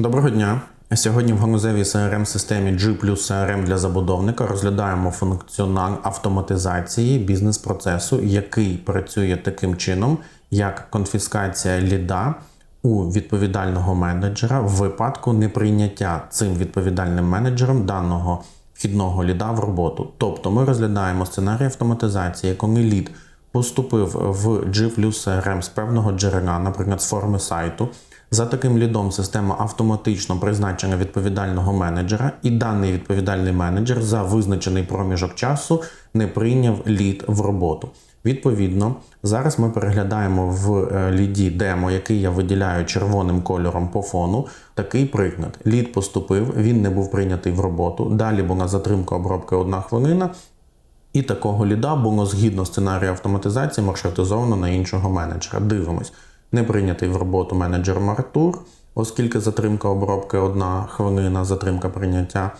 Доброго дня. Сьогодні в ганузевій crm системі G плюс CRM для забудовника розглядаємо функціонал автоматизації бізнес-процесу, який працює таким чином, як конфіскація ліда у відповідального менеджера в випадку неприйняття цим відповідальним менеджером даного вхідного ліда в роботу. Тобто ми розглядаємо сценарій автоматизації, коли лід поступив в G плюс CRM з певного джерела, наприклад, з форми сайту. За таким лідом система автоматично призначена відповідального менеджера, і даний відповідальний менеджер за визначений проміжок часу не прийняв лід в роботу. Відповідно, зараз ми переглядаємо в е, ліді демо, який я виділяю червоним кольором по фону. Такий приклад. Лід поступив, він не був прийнятий в роботу. Далі була затримка обробки одна хвилина. І такого ліда було згідно сценарію автоматизації маршрутизовано на іншого менеджера. Дивимось не прийнятий в роботу менеджер Артур, оскільки затримка обробки одна хвилина, затримка прийняття.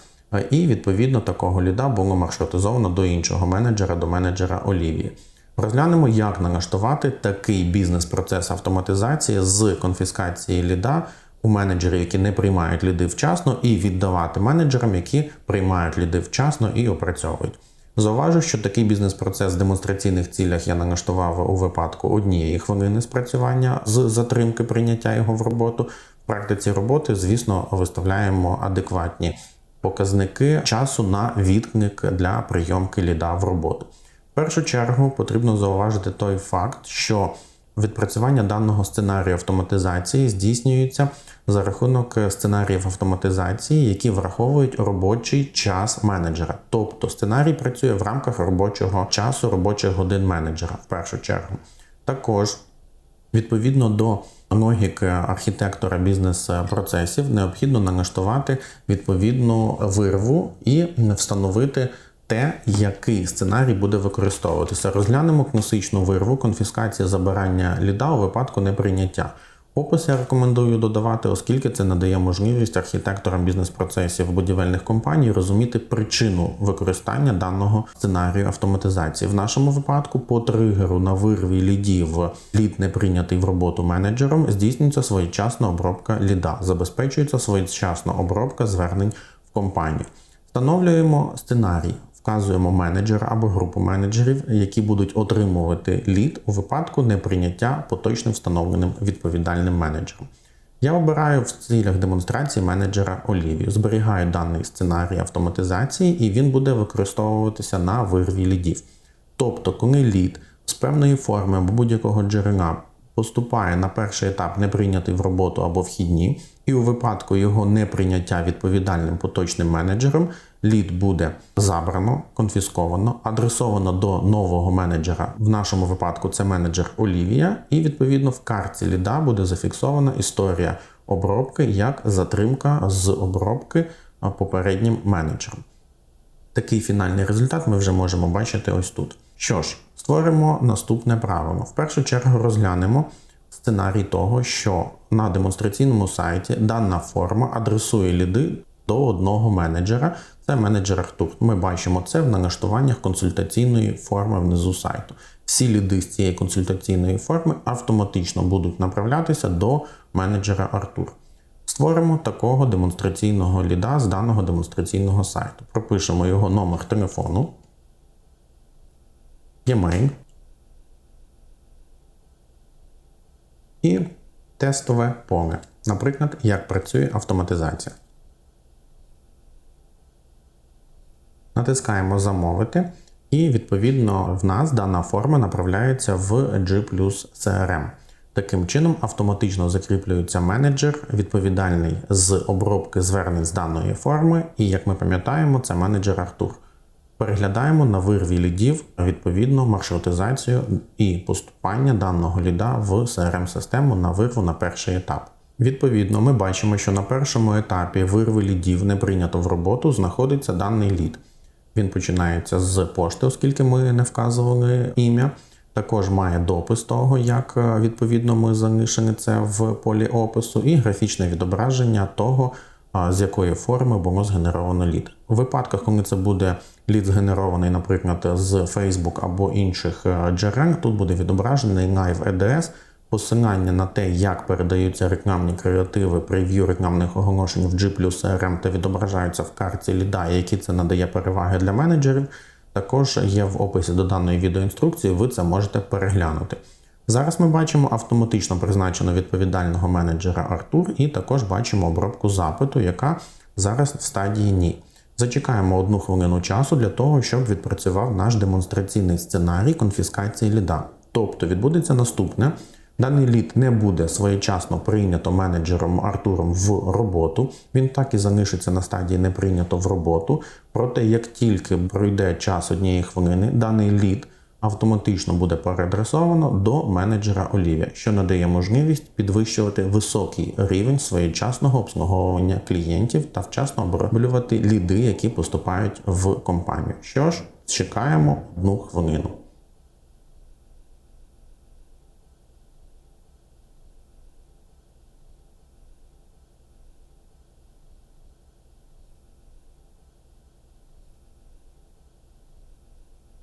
І відповідно такого ліда було маршрутизовано до іншого менеджера, до менеджера Олівії. Розглянемо, як налаштувати такий бізнес-процес автоматизації з конфіскації ліда у менеджерів, які не приймають ліди вчасно, і віддавати менеджерам, які приймають ліди вчасно і опрацьовують. Зауважу, що такий бізнес-процес в демонстраційних цілях я налаштував у випадку однієї хвилини спрацювання з затримки прийняття його в роботу. В практиці роботи, звісно, виставляємо адекватні показники часу на відклик для прийомки ліда в роботу. В першу чергу потрібно зауважити той факт, що відпрацювання даного сценарію автоматизації здійснюється за рахунок сценаріїв автоматизації, які враховують робочий час менеджера. Тобто сценарій працює в рамках робочого часу, робочих годин менеджера в першу чергу. Також відповідно до логіки архітектора бізнес-процесів необхідно налаштувати відповідну вирву і встановити. Те, який сценарій буде використовуватися, розглянемо класичну вирву конфіскація забирання ліда у випадку неприйняття. Опис я рекомендую додавати, оскільки це надає можливість архітекторам бізнес-процесів будівельних компаній розуміти причину використання даного сценарію автоматизації. В нашому випадку по тригеру на вирві лідів лід не прийнятий в роботу менеджером, здійснюється своєчасна обробка ліда, забезпечується своєчасна обробка звернень в компанію. Встановлюємо сценарій вказуємо менеджера або групу менеджерів, які будуть отримувати лід у випадку неприйняття поточним встановленим відповідальним менеджером. Я обираю в цілях демонстрації менеджера Олівію, зберігаю даний сценарій автоматизації, і він буде використовуватися на вирві лідів. Тобто, коли лід з певної форми або будь-якого джерела поступає на перший етап не прийнятий в роботу або вхідні, і у випадку його неприйняття відповідальним поточним менеджером, лід буде забрано, конфісковано, адресовано до нового менеджера. В нашому випадку це менеджер Олівія, і відповідно в карті ліда буде зафіксована історія обробки як затримка з обробки попереднім менеджером. Такий фінальний результат ми вже можемо бачити ось тут. Що ж, створимо наступне правило. В першу чергу розглянемо сценарій того, що на демонстраційному сайті дана форма адресує ліди до одного менеджера. Це менеджер Артур. Ми бачимо це в налаштуваннях консультаційної форми внизу сайту. Всі ліди з цієї консультаційної форми автоматично будуть направлятися до менеджера Артур. Створимо такого демонстраційного ліда з даного демонстраційного сайту. Пропишемо його номер телефону, e-mail і тестове поле. Наприклад, як працює автоматизація. Натискаємо Замовити, і, відповідно, в нас дана форма направляється в G CRM. Таким чином, автоматично закріплюється менеджер, відповідальний з обробки звернень з даної форми, і, як ми пам'ятаємо, це менеджер Артур. Переглядаємо на вирві лідів відповідно маршрутизацію і поступання даного ліда в CRM-систему на вирву на перший етап. Відповідно, ми бачимо, що на першому етапі вирви лідів не прийнято в роботу, знаходиться даний лід. Він починається з пошти, оскільки ми не вказували ім'я. Також має допис того, як е, відповідно ми залишили це в полі опису, і графічне відображення того, з якої форми було згенеровано лід. У випадках, коли це буде лід згенерований, наприклад, з Facebook або інших е, джерел, тут буде відображений Live EDS Посилання на те, як передаються рекламні креативи, прев'ю рекламних оголошень в G CRM та відображаються в карті ліда, які це надає переваги для менеджерів, також є в описі до даної відеоінструкції, ви це можете переглянути. Зараз ми бачимо автоматично призначено відповідального менеджера Артур, і також бачимо обробку запиту, яка зараз в стадії ні. Зачекаємо одну хвилину часу для того, щоб відпрацював наш демонстраційний сценарій конфіскації ліда. Тобто відбудеться наступне. Даний лід не буде своєчасно прийнято менеджером Артуром в роботу. Він так і залишиться на стадії не прийнято в роботу. Проте, як тільки пройде час однієї хвилини, даний лід автоматично буде переадресовано до менеджера Олівія, що надає можливість підвищувати високий рівень своєчасного обслуговування клієнтів та вчасно оброблювати ліди, які поступають в компанію. Що ж, чекаємо одну хвилину.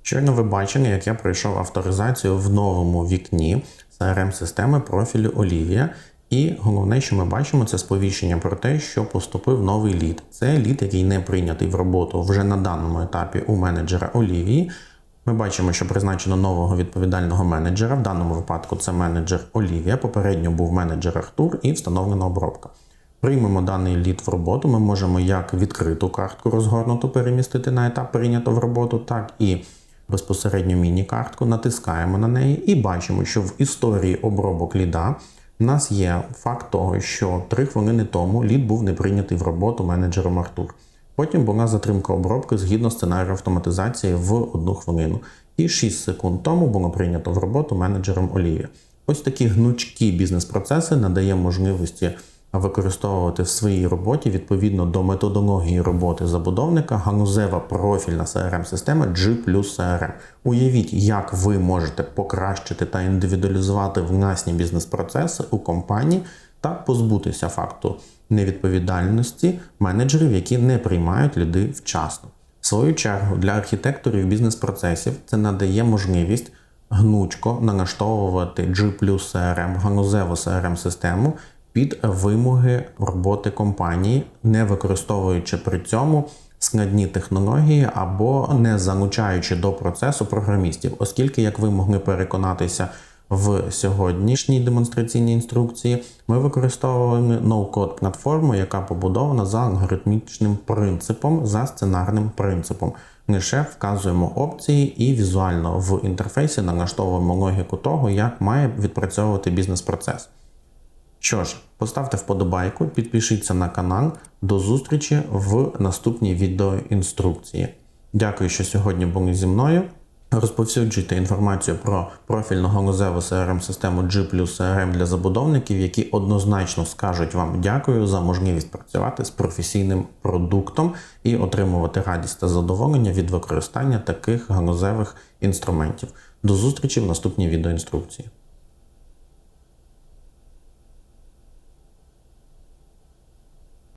Щойно ви бачили, як я пройшов авторизацію в новому вікні CRM-системи профілю Olivia. І головне, що ми бачимо, це сповіщення про те, що поступив новий лід. Це лід, який не прийнятий в роботу вже на даному етапі у менеджера Олівії. Ми бачимо, що призначено нового відповідального менеджера. В даному випадку це менеджер Олівія. Попередньо був менеджер Артур і встановлена обробка. Приймемо даний лід в роботу. Ми можемо як відкриту картку розгорнуту перемістити на етап прийнято в роботу, так і безпосередньо міні-картку, натискаємо на неї і бачимо, що в історії обробок ліда у нас є факт того, що 3 хвилини тому лід був не прийнятий в роботу менеджером Артур. Потім була затримка обробки згідно сценарію автоматизації в одну хвилину. І 6 секунд тому було прийнято в роботу менеджером Олівія. Ось такі гнучкі бізнес-процеси надає можливості використовувати в своїй роботі відповідно до методології роботи забудовника ганузева профільна crm система G плюс CRM. Уявіть, як ви можете покращити та індивідуалізувати власні бізнес-процеси у компанії та позбутися факту невідповідальності менеджерів, які не приймають людей вчасно. В свою чергу для архітекторів бізнес-процесів це надає можливість гнучко налаштовувати G плюс CRM, ганузеву crm систему під вимоги роботи компанії, не використовуючи при цьому складні технології або не залучаючи до процесу програмістів, оскільки, як ви могли переконатися в сьогоднішній демонстраційній інструкції, ми використовуємо ноу-код платформу, яка побудована за алгоритмічним принципом, за сценарним принципом. Лише вказуємо опції і візуально в інтерфейсі налаштовуємо логіку того, як має відпрацьовувати бізнес-процес. Що ж, поставте вподобайку, підпишіться на канал. До зустрічі в наступній відеоінструкції. Дякую, що сьогодні були зі мною. Розповсюджуйте інформацію про профільну галузеву crm систему G CRM для забудовників, які однозначно скажуть вам дякую за можливість працювати з професійним продуктом і отримувати радість та задоволення від використання таких галузевих інструментів. До зустрічі в наступній відеоінструкції.